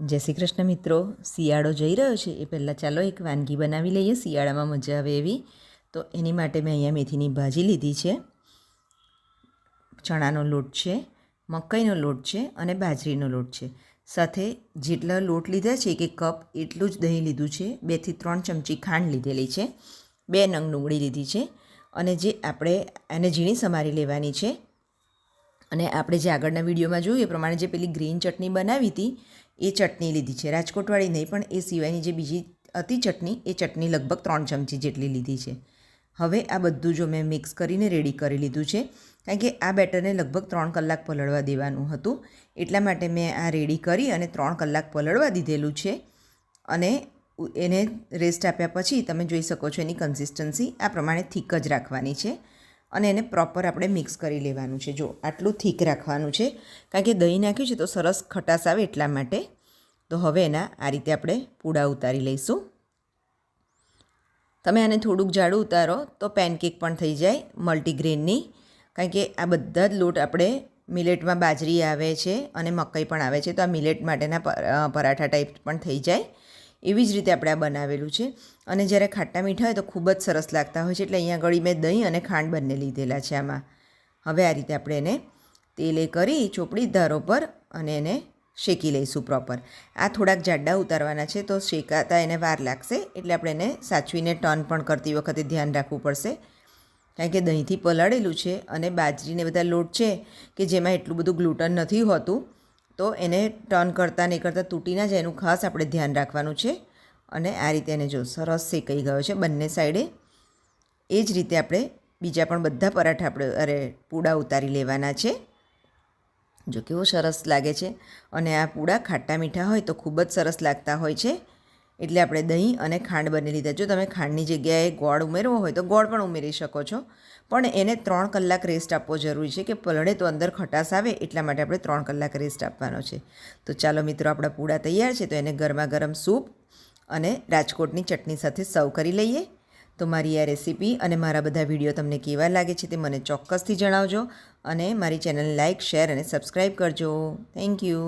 જય શ્રી કૃષ્ણ મિત્રો. શિયાળો જઈ રહ્યો છે એ પહેલાં ચાલો એક વાનગી બનાવી લઈએ. શિયાળામાં મજા આવે એવી. તો એની માટે મેં અહીંયા મેથીની ભાજી લીધી છે. ચણાનો લોટ છે, મકાઈનો લોટ છે અને બાજરીનો લોટ છે. સાથે જેટલા લોટ લીધા છે, એક કપ એટલું જ દહીં લીધું છે. બેથી ત્રણ ચમચી ખાંડ લીધેલી છે. બે નંગ ડુંગળી લીધી છે. અને જે આપણે એને ઝીણી સમારી લેવાની છે. અને આપણે જે આગળના વિડીયોમાં જોયું એ પ્રમાણે જે પેલી ગ્રીન ચટણી બનાવી હતી, એ ચટણી લીધી છે. રાજકોટવાળી નહીં, પણ એ સિવાયની જે બીજી હતી ચટણી, એ ચટણી લગભગ ત્રણ ચમચી જેટલી લીધી છે. હવે આ બધું જો મેં મિક્સ કરીને રેડી કરી લીધું છે, કારણ કે આ બેટરને લગભગ ત્રણ કલાક પલળવા દેવાનું હતું. એટલા માટે મેં આ રેડી કરી અને ત્રણ કલાક પલળવા દીધેલું છે. અને એને રેસ્ટ આપ્યા પછી તમે જોઈ શકો છો એની કન્સિસ્ટન્સી આ પ્રમાણે થીક જ રાખવાની છે. અને એને પ્રોપર આપણે મિક્સ કરી લેવાનું છે. જો આટલું થીક રાખવાનું છે, કારણ કે દહીં નાખ્યું છે તો સરસ ખટાશ આવે એટલા માટે. તો હવે એના આ રીતે આપણે પૂડા ઉતારી લઈશું. તમે આને થોડુંક જાડું ઉતારો તો પેનકેક પણ થઈ જાય મલ્ટીગ્રેનની કારણ કે આ બધા જ લોટ આપણે મિલેટમાં બાજરી આવે છે અને મકાઈ પણ આવે છે, તો આ મિલેટ માટેના પરાઠા ટાઈપ પણ થઈ જાય. એવી જ રીતે આપણે આ બનાવેલું છે. અને જ્યારે ખાટા મીઠા હોય તો ખૂબ જ સરસ લાગતા હોય છે. એટલે અહીંયા આગળ મેં દહીં અને ખાંડ બંને લીધેલા છે આમાં. હવે આ રીતે આપણે એને તેલે કરી ચોપડી ધારો પર અને એને શેકી લઈશું પ્રોપર આ થોડાક જાડા ઉતારવાના છે તો શેકાતા એને વાર લાગશે. એટલે આપણે એને સાચવીને ટર્ન પણ કરતી વખતે ધ્યાન રાખવું પડશે. કારણ કે દહીંથી પલાળેલું છે અને બાજરીને બધા લોટ છે કે જેમાં એટલું બધું ગ્લુટન નથી હોતું. તો એને ટર્ન કરતાં નહીં કરતાં તૂટી ના જાય, એનું ખાસ આપણે ધ્યાન રાખવાનું છે. અને આ રીતે એને જો સરસ શેકાઈ ગયો છે બંને સાઈડે. એ જ રીતે આપણે બીજા પણ બધા પરાઠા આપણે, અરે, પૂડા ઉતારી લેવાના છે. જો કેવો સરસ લાગે છે. અને આ પૂડા ખાટા મીઠા હોય તો ખૂબ જ સરસ લાગતા હોય છે. એટલે આપણે દહીં અને ખાંડ બની લીધા. જો તમે ખાંડની જગ્યાએ ગોળ ઉમેરવો હોય તો ગોળ પણ ઉમેરી શકો છો. પણ એને ત્રણ કલાક રેસ્ટ આપવો જરૂરી છે કે પલળે તો અંદર ખટાશ આવે એટલા માટે આપણે ત્રણ કલાક રેસ્ટ આપવાનો છે. તો ચાલો મિત્રો, આપણા પૂડા તૈયાર છે તો એને ગરમા ગરમ સૂપ અને રાજકોટની ચટણી સાથે સર્વ કરી લઈએ. તો મારી આ રેસીપી અને મારા બધા વીડિયો તમને કેવા લાગે છે તે મને ચોક્કસથી જણાવજો અને મારી ચેનલ લાઇક શેર અને સબસ્ક્રાઈબ કરજો. Thank you